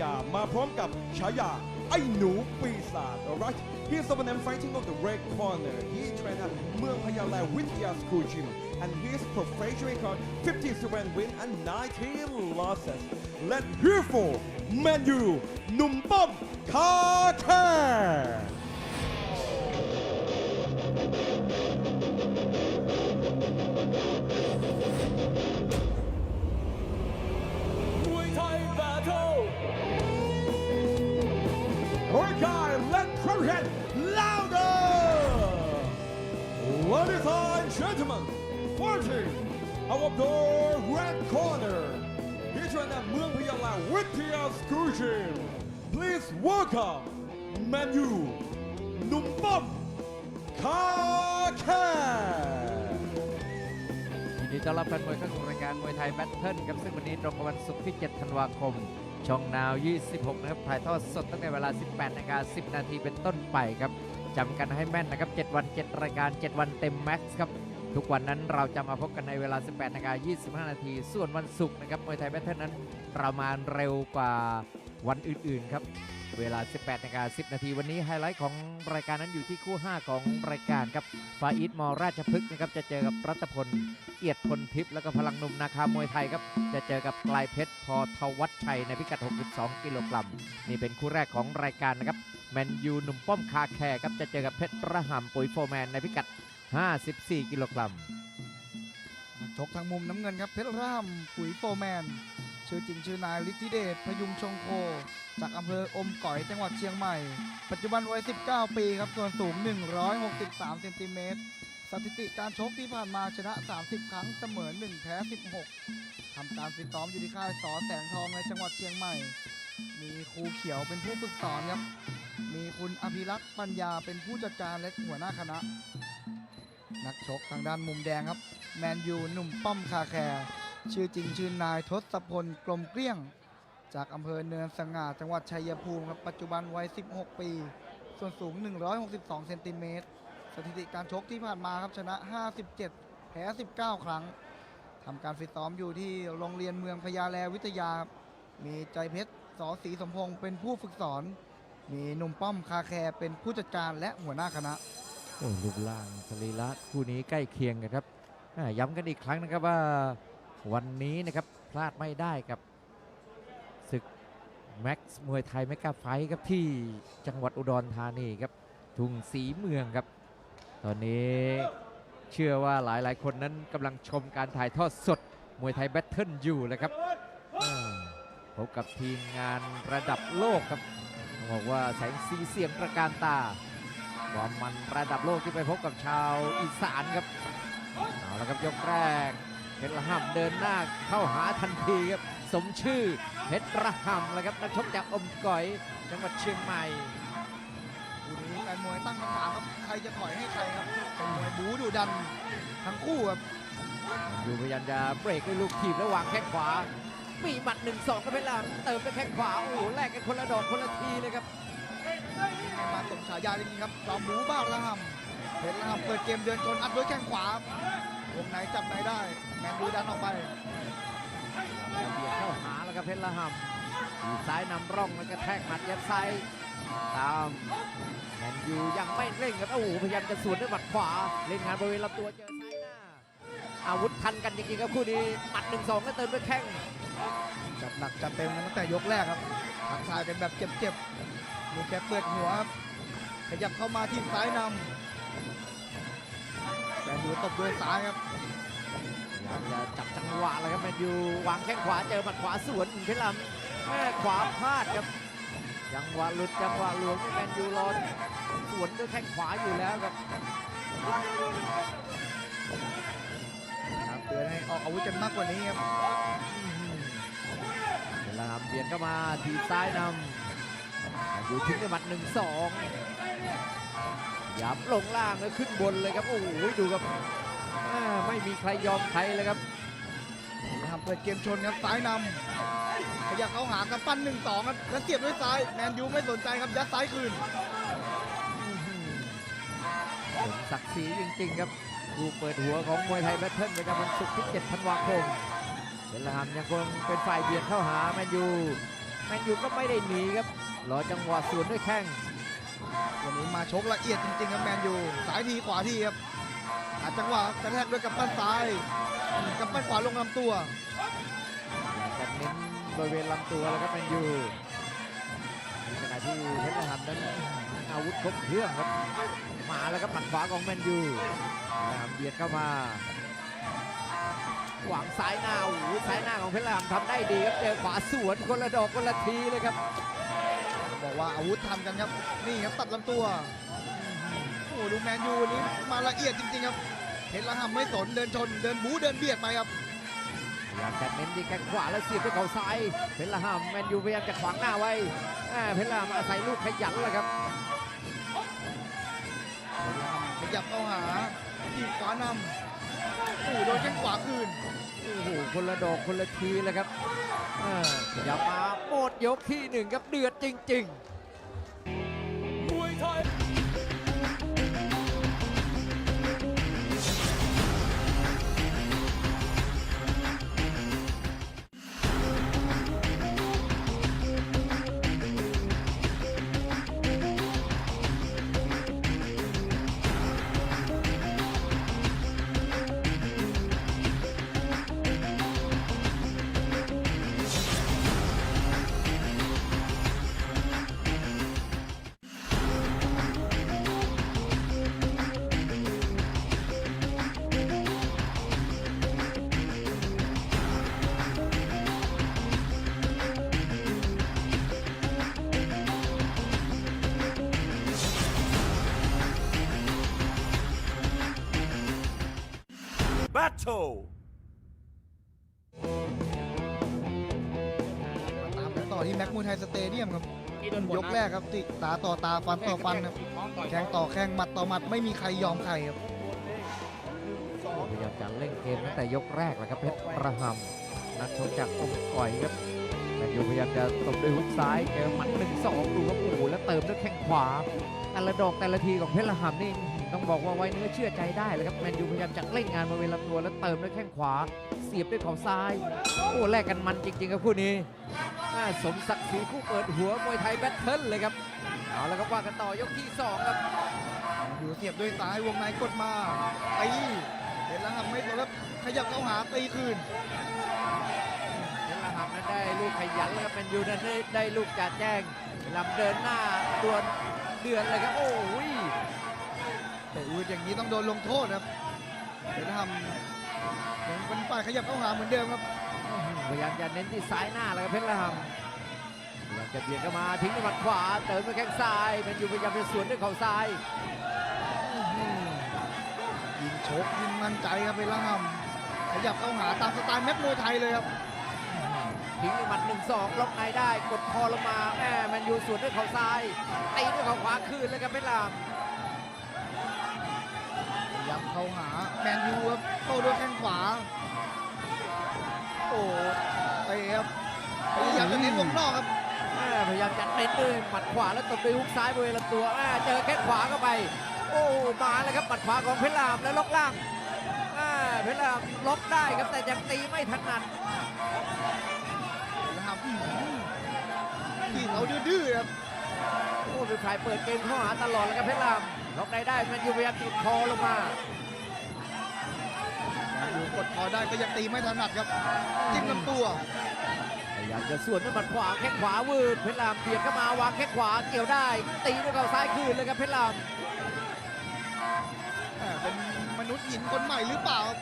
ยามาพร้อมกับฉายาไอ้หนูปีศาจ alright he's the one I'm fighting on the red corner he trained at เมืองพะเยาแลวิทยา school gym and his professional record 57 win and 19 losses let hear for Manu หนุ่มป้อมคาแคร์ มวยไทยแบทเทิ let crowd head louder! Ladies and gentlemen, fighting out of the red corner, he's right now เมืองพะเยาแลวิทยาสกูจิม Please welcome Manu หนุ่มป้อมคาแคร์ยินดีต้อนรับแฟนมวยเข้าสู่รายการมวยไทยแบทเทิลครับซึ่งวันนี้ตรงกับวันศุกร์ที่ 7 ธันวาคม ช่องนาว 26 นะครับ ถ่ายทอดสดตั้งแต่เวลา 18นาฬิกา10 นาทีเป็นต้นไปครับจำกันให้แม่นนะครับ 7 วัน 7 รายการ 7 วันเต็มแม็กซ์ครับ ทุกวันนั้นเราจะมาพบกันในเวลา 18นาฬิกา25 นาที ส่วนวันศุกร์นะครับมวยไทยแบทเทิลนั้นประมาณเร็วกว่า วันอื่นๆครับ เวลา 18นาฬิกา10 นาที วันนี้ไฮไลท์ของรายการนั้นอยู่ที่คู่ 5 ของรายการครับฟาอิสมอราชพฤกษ์นะครับจะเจอกับรัตพลเกียรติพลทิพย์แล้วก็พลังหนุ่มนาคามวยไทยครับจะเจอกับกลายเพชรพอทวัชชัยในพิกัด 62 กิโลกรัมนี่เป็นคู่แรกของรายการนะครับแมนยูหนุ่มป้อมคาแคร์ครับจะเจอกับเพชรระหำปุ๋ยโฟร์แมนในพิกัด 54 กิโลกรัมชกทางมุมน้ำเงินครับเพชรร่ามปุ๋ยโฟร์แมน ชื่อจริงชื่อนายฤทธิเดชพยุงชงโค จากอำเภออมก๋อยจังหวัดเชียงใหม่ ปัจจุบันวัย 19 ปีครับ ส่วนสูง 163เซนติเมตรสถิติการชกที่ผ่านมาชนะ 30 ครั้งเสมอ 1 แพ้ 16 ทำการฟิตซ้อมอยู่ที่ค่ายสอแสงทองในจังหวัดเชียงใหม่ มีครูเขียวเป็นผู้ฝึกสอนครับ มีคุณอภิรักษ์ปัญญาเป็นผู้จัดการและหัวหน้าคณะ นักชกทางด้านมุมแดงครับ แมนยูหนุ่มป้อมคาแคร์ ชื่อจริงชื่อนายทศพลกลมเกลี้ยง จากอำเภอเนินสง่าจังหวัดชัยภูมิครับปัจจุบันวัย 16 ปี ส่วนสูง 162 เซนติเมตรสถิติการชกที่ผ่านมาครับชนะ 57 แพ้ 19 ครั้งทำการฟิตซ้อมอยู่ที่โรงเรียนเมืองพญาแลวิทยา มีใจเพชรสอศรีสมพงศ์เป็นผู้ฝึกสอน มีหนุ่มป้อมคาแคร์เป็นผู้จัดการและหัวหน้าคณะโอ้รูปร่างสรีระคู่นี้ใกล้เคียงกันครับย้ำกันอีกครั้งนะครับว่า วันนี้นะครับพลาดไม่ได้กับศึกแม็กซ์มวยไทยแมกาไฟท์ครับที่จังหวัดอุดรธานีครับทุ่งสีเมืองครับ ตอนนี้เชื่อว่าหลายๆคนนั้นกำลังชมการถ่ายทอดสดมวยไทยแบทเทิลอยู่เลยครับพบกับทีมงานระดับโลกครับบอกว่าแสงสีเสียงประการตาความมันระดับโลกที่ไปพบกับชาวอีสานครับเอาละครับยกแรก ชรระห่ำเดินหน้าเข้าหาทันทีครับ สมชื่อเพชรระห่ำเลยครับนักชกจากอมก๋อยจังหวัดเชียงใหม่คู่นี้แฟนมวยตั้งคำถามครับใครจะถอยให้ใครครับเป็นมวยบูดูดันทั้งคู่ครับอยู่พยายามจะเบรกด้วยลูกทีบแล้ววางแข้งขวา มีหมัด1 2กับเพชรระห่ำเติมด้วยแข้งขวาโอ้โหแลกกันคนละดอกคนละทีเลยครับมาสมฉายาจริงๆครับจอมบูบ้าระหำเพชรระหำเปิดเกมเดินชนอัดด้วยแข้งขวา วงในจับในได้ แมนดูดันออกไปเบียดเข้าหาแล้วครับเพชรละหำทีซ้ายนำร่องแล้วก็แทกหมัดยัดไส้ายตามแมนยูยังไม่เร่งครับโอ้โหพยายามจะสวนด้วยหมัดขวา เล่นงานบริเวณลำตัวเจอซ้ายหน้า อาวุธทันกันจริงๆครับคู่นี้หมัดหนึ่งสองก็เติมด้วยแข้งจัดหนักจัดเต็มกันตั้งแต่ยกแรกครับทักทายกันแบบเจ็บๆมีแค่เปิดหัวครับขยับเข้ามาที่ซ้ายนำแม นดูตบด้วยซ้ายครับพยายามจะจับจังหวะเลยครับแมนยูวางแข้งขวาเจอหมัดขวาสวนเพชรลำแม่ขวาพลาดครับจังหวะหลุดจังหวะหลวมแมนยูรอนสวนด้วยแข้งขวาอยู่แล้วครับครับเตือนให้ออกอาวุธกันมากกว่านี้ครับเพชรลำเบียดเข้ามาทีบซ้ายนำแมนยูทิ้งด้วยหมัดหนึ่งสอง ยับลงล่างแล้วขึ้นบนเลยครับ โอ้โหดูครับแม่ไม่มีใครยอมใครเลยครับนะครับเปิดเกมชนครับซ้ายนำขยับเข้าหากับปั้นหนึ่งสองครับแล้วเสียบด้วยซ้ายแมนยูไม่สนใจครับยัดซ้ายคืนสมศักดิ์ศรีจริงๆครับผู้เปิดหัวของมวยไทยแบทเทิลประจำวันศุกร์ที่ 7 ธันวาคมเป็นละหำยังคงเป็นฝ่ายเบียดเข้าหาแมนยู แมนยูก็ไม่ได้หนีครับรอจังหวะสวนด้วยแข้ง วันนี้มาชกละเอียดจริงๆครับแมนยูสายทีขวาทีครับหาจังหวะกระแทกด้วยกับปั้นซ้ายกับปั้นขวาลงลำตัวจะเน้นบริเวณลำตัวแล้วครับแมนยูขณะที่เพชรหันนั้นอาวุธครบเครื่องครับมาแล้วครับหมัดขวาของแมนยูเบียดเข้ามาหวางซ้ายหน้าโอ้โหซ้ายหน้าของเพชรหันทำได้ดีครับเจอขวาสวนคนละดอกคนละทีเลยครับ บอกว่าอาวุธทันกันครับ นี่ครับตัดลำตัว โอ้โหดูแมนยูวันนี้มาละเอียดจริงๆครับเห็นละหำไม่สนเดินชนเดินบู๊เดินเบียดไปครับพยายามจะเน้นที่แข้งขวาแล้วเสียบด้วยเข่าซ้ายเพชรละหามแมนยูพยายามจะขวางหน้าไว้อ่าเพชรละหามอาศัยลูกขยันเลยครับขยับเข้าหาทีบขวานำ โอ้โหโดนแข้งขวาคืน โอ้โหคนละดอกคนละทีเลยครับอ่าขยับมาหมดยกที่หนึ่งครับเดือดจริง ๆ Battle มาตามกันต่อที่แม็กมูไทยสเตเดียมครับยกแรกครับติตาต่อตาฟันต่อฟันครับแข้งต่อแข้งหมัดต่อหมัดไม่มีใครยอมใครครับๆพยายามจะเล่นเกมตั้งแต่ยกแรกแหละครับเพชรประหำนักชกจากอมก่อยครับแมนยูพยายามจะตบด้วยฮุกซ้ายเจอหมัดหนึ่งสองดูครับโอ้โหแล้วเติมด้วยแข้งขวาแต่ละดอกแต่ละทีของเพชรละหำนี่ ต้องบอกว่าไว้เนื้อเชื่อใจได้เลยครับแมนยูพยายามจะเล่นงานบริเวณลำตัวแล้วเติมด้วยแข้งขวา เสียบด้วยเข่าซ้าย โอ้แลกกันมันจริง ๆ ครับคู่นี้อ่าสมศักดิ์ศรีคู่เปิดหัวมวยไทยแบทเทิลเลยครับเอาแล้วก็ว่ากันต่อยกที่สองครับอยู่เสียบด้วยซ้ายวงในกดมาตีเห็นแล้วครับไม่สนแล้วขยับเข้าหาตีคืนเพชรละหำนั้นได้ลูกขยันเลยครับแมนยูนั้นได้ได้ลูกจ่าแจ้งลำเดินหน้าดวลเดือนเลยครับโอ้ย แต่อืดอย่างนี้ต้องโดนลงโทษครับเห็นแล้วครับยังเป็นฝ่ายขยับเข้าหาเหมือนเดิมครับพยายามจะเน้นที่ซ้ายหน้าเลยครับเพชรละหำพยายามจะเบียดเข้ามาทิ้งด้วยหมัดขวาเติมด้วยแข้งซ้ายแมนยูพยายามจะสวนด้วยเข่าซ้ายยิงโชกยิงมั่นใจครับเป็นละหำขยับเข้าหาตามสไตล์แม็กมวยไทยเลยครับทิ้งด้วยหมัดหนึ่งสองล็อกในได้กดคอลงมาแม่แมนยูสวนด้วยเข่าซ้ายตีด้วยเข่าขวาคืนเลยครับเพชรละหำ ยับเข้าหาแมนยูครับโต้ด้วยแข้งขวา โอ้เตะครับพยายามจะเน้นวงนอกครับแม่พยายามจะเน้นด้วยหมัดขวาแล้วตบด้วยฮุกซ้ายบริเวณลำตัวแม่เจอแข้งขวาเข้าไป โอ้มาแล้วครับหมัดขวาของเพชรลามแล้วล็อกล่างแม่เพชรลามล็อกได้ครับแต่ยังตีไม่ถนัดนะครับอื้อหือที่เขาดื้อๆครับโอ้เป็นฝ่ายเปิดเกมเข้าหาตลอดแล้วครับเพชรลาม ล็อกได้ได้แมนยูพยายามติดคอลงมาอยู่กดคอได้ก็ยังตีไม่ถนัดครับจิ้มลำตัวพยายามจะสวนด้วยหมัดขวาแข้งขวาวืดเพชรลามเบียดเข้ามาวางแข้งขวาเกี่ยวได้ ตีด้วยเข่าซ้ายคืนเลยครับเพชรลามแหม่เป็นมนุษย์หินคนใหม่หรือเปล่าครับ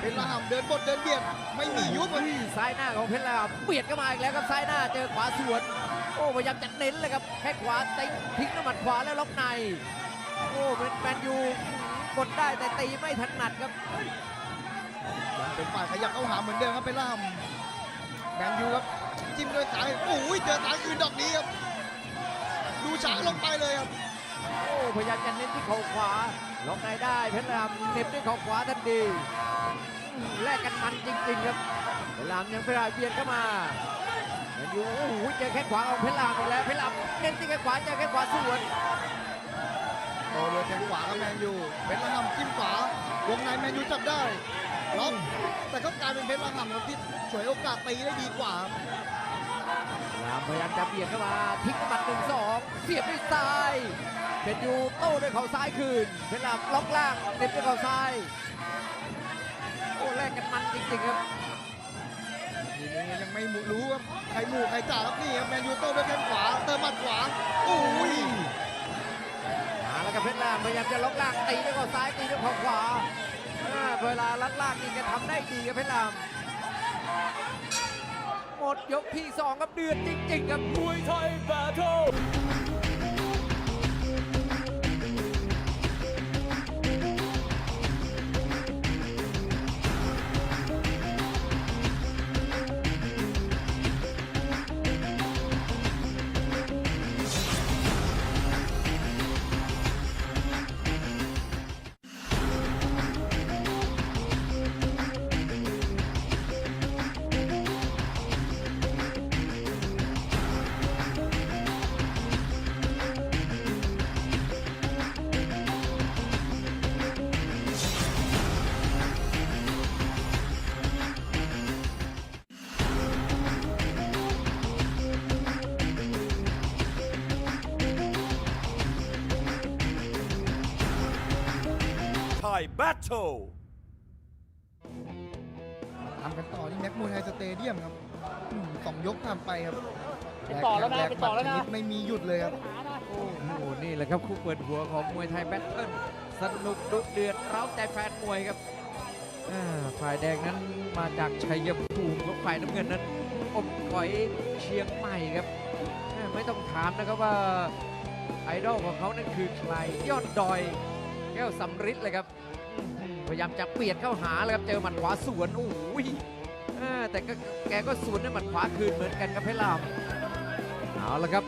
เป็นระห่ำเดินบดเดินเบียดไม่มียุบครับอุ้ยซ้ายหน้าของเพชรลามเบียดเข้ามาอีกแล้วครับซ้ายหน้าเจอขวาสวนโอ้พยายามจะเน้นเลยครับแข้งขวาตีทิ้งด้วยหมัดขวาแล้วล็อกใน โอ้เป็นแมนยูกดได้แต่ตีไม่ถนัดครับยังเป็นฝ่ายขยับเข้าหาเหมือนเดิมครับเป็นระห่ำแมนยูครับจิ้มด้วยซ้ายโอ้ยเจอซ้ายคืนดอกนี้ครับ ดูช้าลงไปเลยครับโอ้พยายามจะเน้นที่เข่าขวาล็อกในได้เพชรลามเน็บด้วยเข่าขวาทันทีอืมแลกกันมันจริงๆครับเพชรลามยังไม่ได้เบียดเข้ามาแมนยูโอ้โหเจอแข้งขวาของเพชรลามอีกแล้วเพชรลามเน้นที่แข้งขวาเจอแข้งขวาสวนโอ้เลยแทงขวาครับแมนยูเป็นระห่ำจิ้มขวาวงในแมนยูจับได้ล็อกแต่ก็กลายเป็นเพชรระห่ำครับที่ฉวยโอกาสตีได้ดีกว่าครับลารามพยายามจะเบียดเข้ามาทิ้งหมัดหนึ่งสองเสียบด้วยซ้ายเป็นยูโต้ด้วยเข่าซ้ายคืนเพชรลามล็อกล่างเน็บด้วยเข่าซ้ายโอ้แลกกันมันจริงๆครับทีนี้ยังไม่รู้ครับใครหมู่ใครจ่าครับนี่ครับแมนยูโต้ด้วยแข้งขวาเติมหมัดขวาโอ้ยมา แล้วก็เพชรลามพยายามจะล็อกล่างตีด้วยเขาซ้ายตีด้วยเขาขวาเวลาลัดล่างนี่แกทำได้ดีครับเพชรลามหมดยกที่สองครับเดือดจริงๆครับมวยไทยแบทเทิ ลไทยแบทเทิลทำกันต่อที่แม็กมวยไทยสเตเดียมครับอืมสองยกทำไปครับไปต่อแล้วนะกไปต่อแล้วนะชนิดไม่มีหยุดเลยครับ โอ้โหนี่แหละครับคู่เปิดหัวของมวยไทยแบทเทิลสนุกดุเดือดเร้าใจแฟนมวยครับอ่าฝ่ายแดงนั้นมาจากชัยภูมิครับฝ่ายน้ำเงินนั้นอมก๋อยเชียงใหม่ครับอ่าไม่ต้องถามนะครับว่าไอดอลของเขานั้นคือใครยอดดอยแก้วสำริดเลยครับอื้อหือ พยายามจะเบียดเข้าหาเลยครับเจอหมัดขวาสวนโอ้ยแต่ก็แกก็สวนด้วยหมัดขวาคืนเหมือนกันครับเพชรลามเอาละครับ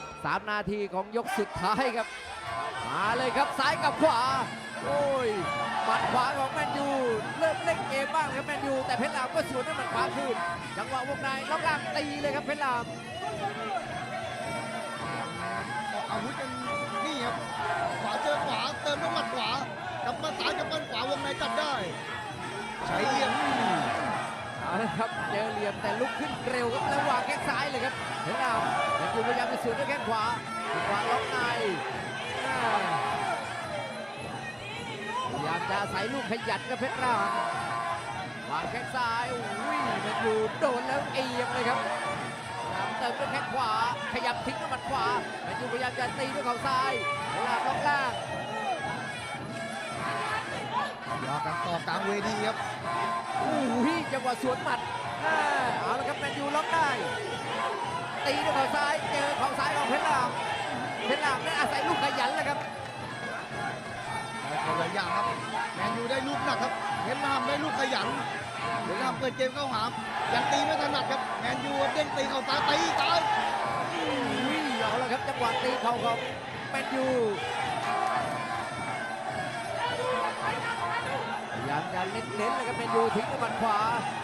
3นาทีของยกสุดท้ายครับ มาเลยครับซ้ายกับขวา โอ้ยหมัดขวาของแมนยูเริ่มเล่นเกมบ้างครับแมนยูแต่เพชรลามก็สวนด้วยหมัดขวาคืนจังหวะวงในล็อกล่างตีเลยครับเพชรลามออกอาวุธกันนี่ครับขวาากลับมาซ้ายกลับมาขวาวงในจับได้ ใช้เหลี่ยมเอาละครับเจอเหลี่ยมแต่ลุกขึ้นเร็วครับแล้ววางแข้งซ้ายเลยครับเพชรลามแมนยูพยายามจะสวนด้วยแข้งขวาจังหวะล็อกในพยายามจะอาศัยลูกขยันครับเพชรลามวางแข้งซ้ายอุ้ยแมนยูโดนแล้วเอียงเลยครับเติมด้วยแข้งขวา ขยับทิ้งด้วยหมัดขวาแมนยูพยายามจะตีด้วยเข่าซ้ายเวลาล็อกล่าง ยอกันต่อกลางเวทีครับอุ้ยจังหวะสวนหมัดอ่าเอาละครับแมนยูล็อกได้ ตีด้วยเข่าซ้าย เจอเข่าซ้ายของเพชรลามเพชรลามนั้นอาศัยลูกขยันแหละครับแต่คนละอย่างครับ แมนยูได้ลูกหนักครับเพชรรามได้ลูกขยันเพชรรามเปิดเกมเข้าหามยังตีไม่ถนัดครับ แมนยูเด้งตีเข้าซ้ายตีซ้ายอุ้ยเอาละครับจังหวะตีเข่าของแมนยูายามจะเน้นๆเลยครับแมนยูทิ้งด้วยหมัดขวา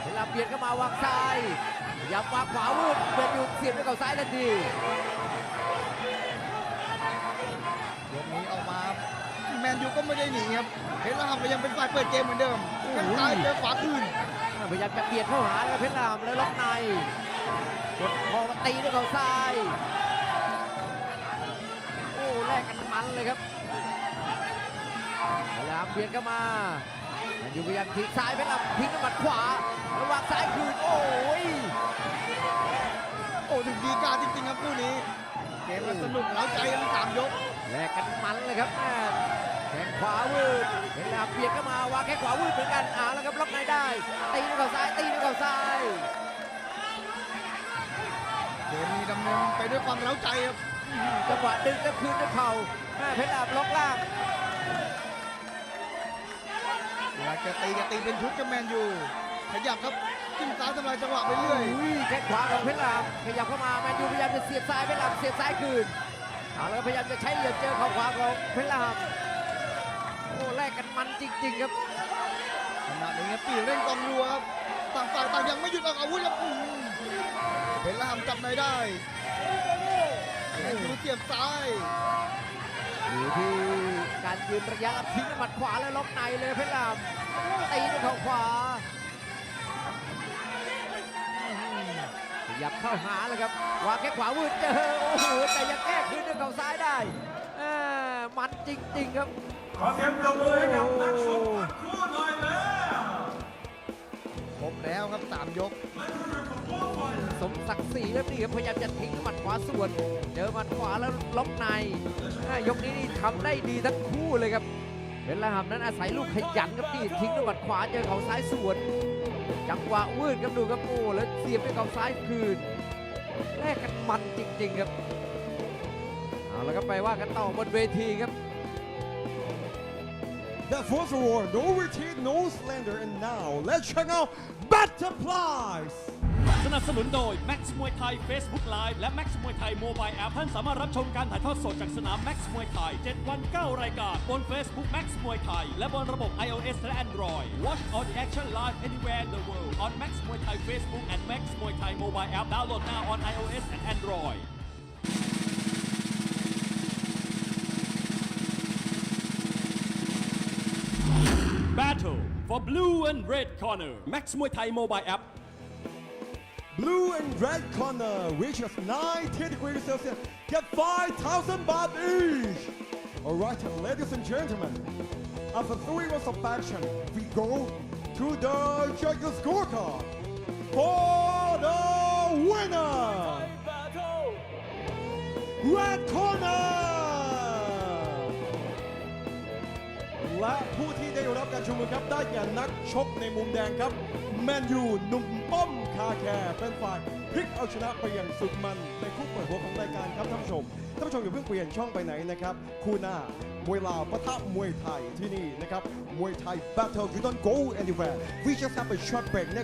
เวลาเบียดเข้ามาวางซ้ายพยายามวางขวาวืดแมนยูเสียบด้วยเข่าซ้ายทันทียกนี้ออกมาแมนยูก็ไม่ได้หนีครับเพชรรามก็ยังเป็นฝ่ายเปิดเกมเหมือนเดิมแข้งซ้ายเจอขวาคืนพยายามจะเบียดเข้าหาแล้วเพชรรามแล้วล็อกในกดคอมาตีด้วยเข่าซ้ายโอ้แลกกันมันเลยครับพยายามเบียดเข้ามา แมนยูพยายามทิ้งซ้ายเพชรรามทิ้งด้วยหมัดขวาแล้ววางซ้ายคืนโอ้ยโอ้ถึงดีกาจริงๆครับคู่นี้ เกมมันสนุกเล้าใจทั้งสามยกแลกกันมันเลยครับแม่แข้งขวาวืดเพชรรามเบียดเข้ามาวางแข้งขวาวืดเหมือนกันอ่าแล้วครับล็อกในได้ตีด้วยเข่าซ้ายตีด้วยเข่าซ้ายเกมนี้ดำเนินไปด้วยความเล้าใจครับจังหวะดึงแล้วคืนด้วยเข่าแม่เพชรรามล็อกล่าง อยากจะตีก็ตีเป็นชุดกับแมนยูขยับครับจิ้มซ้ายทำลายจังหวะไปเรื่อยอุ้ยแข้งขวาของเพชรรามขยับเข้ามาแมนยูพยายามจะเสียบซ้ายเพชรรามเสียบซ้ายคืนเอาแล้วพยายามจะใช้เหลี่ยมเจอเข่าขวาของเพชรรามโอ้แลกกันมันจริง ๆ ครับขณะนี้ครับปีเร่งกองรัวครับต่างฝ่ายต่างยังไม่หยุดออกอาวุธครับอื้อหือเพชรลามจับในได้แมนยูเสียบซ้ายอยู่ที่ การยืนระยะรับทิ้งด้วยหมัดขวาแล้วล็อกในเลยเพชรรามตีด้วยเข่าขวาอื้อหือพยายยับเข้าหาเลยครับวางแค่ขวาวืดเจอโอ้โหแต่ยังแก้คืนด้วยเข่าซ้ายได้แหม่มันจริงๆครับขอเสียงปรบมือให้กับนักชกทั้งคู่หน่อยแล้วครบแล้วครับสามยก สมศักดิ์ศรีแล้วนี่ครับพยายามจะทิ้งหมัดขวาส่วน เจอหมัดขวาแล้วล็อกในอ่ายกนี้นี่ทำได้ดีทั้งคู่เลยครับเป็นระหับนั้นอาศัยลูกขยันครับนี่ทิ้งด้วยหมัดขวาเจอเขาซ้ายสวน จังหวะวืดครับดูครับโอ้แล้วเสียบด้วยเขาซ้ายคืนแลกกันมันจริง ๆ ครับเอาละครับไปว่ากันต่อบนเวทีครับ That was a war, no retreat, no slender, and now let's check out Butterflies. นับสนุนโดย Max มวยไทย Facebook Live และ Max มวยไทย Mobile App ท่านสามารถรับชมการถ่ายทอดสดจากสนาม Max มวยไทย 7 วัน 9 รายการ บน Facebook Max มวยไทย และบนระบบ iOS และ Android Watch all the action live anywhere in the world on Max มวยไทย Facebook and Max มวยไทย Mobile App download now on iOS and Android Battle for blue and red corner Max มวยไทย Mobile App Blue and red corner reaches 90 degrees Celsius. Get 5,000 baht each. All right, ladies and gentlemen. After three rounds of action, we go to the judges' scorecard for the winner. Red corner. และผู้ที่ได้รับการชูมือครับได้แก่นักชกในมุมแดงครับ แมนยูหนุ่มป้อม ่าแคร์เป็นฝ่ายพลิกเอาชนะไปอย่างสุดมันในคู่เปิดหัวของรายการครับท่านผู้ชมท่านผู้ชมอย่าเพิ่งเปลี่ยนช่องไปไหนนะครับ คู่หน้ามวยลาวปะทะมวยไทยที่นี่นะครับมวยไทย Battle you don't go anywhere we just have a short break next